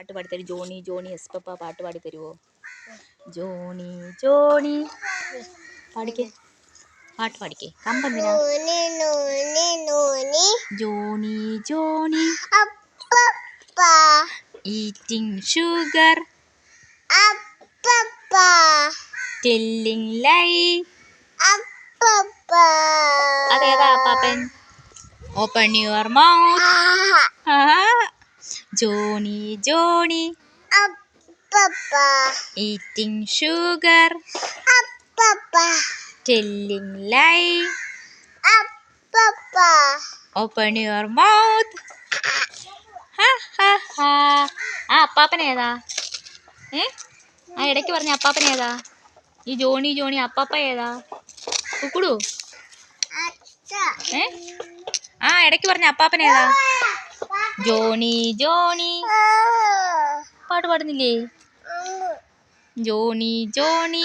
പാട്ട് പാടിത്തരും. Johnny Johnny yes papa പാട്ട് പാടി തരുമോ ജോണി ജോണി. പാടിക്കേ. പാട്ട് പാടിക്കേ. കമ്പെന്തിനാ Johnny Johnny. Eating sugar. Telling lie. അതേതാ പാപ്പൻ? Open your mouth. Johnny Johnny eating sugar telling lie open your mouth ആ അപ്പാപ്പൻ ഏതാ? ഏ? ആ ഇടയ്ക്ക് പറഞ്ഞ അപ്പാപ്പൻ ഏതാ? ഈ ജോണി ജോണി അപ്പാപ്പ ഏതാ? കുക്കുടു. ഏ? ആ ഇടയ്ക്ക് പറഞ്ഞ അപ്പാപ്പൻ ഏതാ? Johnny Johnny. പാട്ട് പാടുന്നില്ലേ? Johnny Johnny.